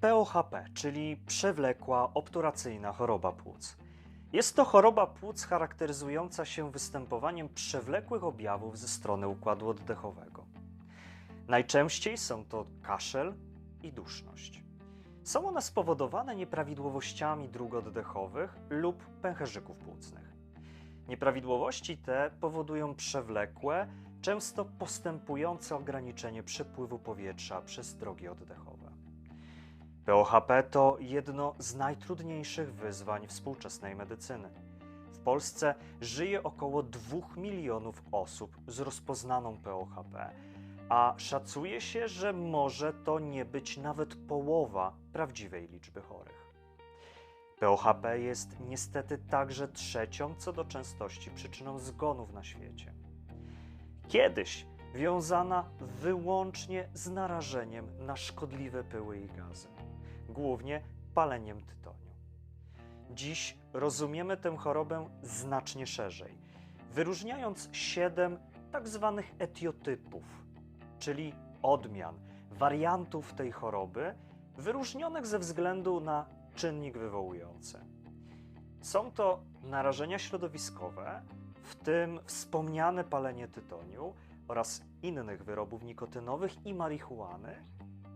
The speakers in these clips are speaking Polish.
POHP, czyli przewlekła obturacyjna choroba płuc. Jest to choroba płuc charakteryzująca się występowaniem przewlekłych objawów ze strony układu oddechowego. Najczęściej są to kaszel i duszność. Są one spowodowane nieprawidłowościami dróg oddechowych lub pęcherzyków płucnych. Nieprawidłowości te powodują przewlekłe, często postępujące ograniczenie przepływu powietrza przez drogi oddechowe. POHP to jedno z najtrudniejszych wyzwań współczesnej medycyny. W Polsce żyje około 2 milionów osób z rozpoznaną POHP, a szacuje się, że może to nie być nawet połowa prawdziwej liczby chorych. POHP jest niestety także trzecią co do częstości przyczyną zgonów na świecie. Kiedyś wiązana wyłącznie z narażeniem na szkodliwe pyły i gazy, głównie paleniem tytoniu. Dziś rozumiemy tę chorobę znacznie szerzej, wyróżniając siedem tak zwanych etiotypów, czyli odmian, wariantów tej choroby, wyróżnionych ze względu na czynnik wywołujący. Są to narażenia środowiskowe, w tym wspomniane palenie tytoniu oraz innych wyrobów nikotynowych i marihuany,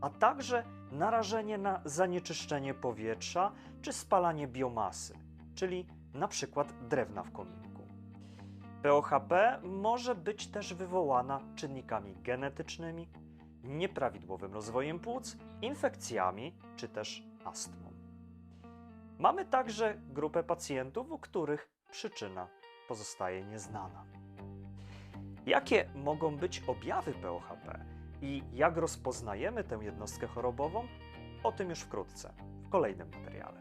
a także narażenie na zanieczyszczenie powietrza czy spalanie biomasy, czyli przykład drewna w kominku. POHP może być też wywołana czynnikami genetycznymi, nieprawidłowym rozwojem płuc, infekcjami czy też astmą. Mamy także grupę pacjentów, u których przyczyna pozostaje nieznana. Jakie mogą być objawy POHP i jak rozpoznajemy tę jednostkę chorobową? O tym już wkrótce, w kolejnym materiale.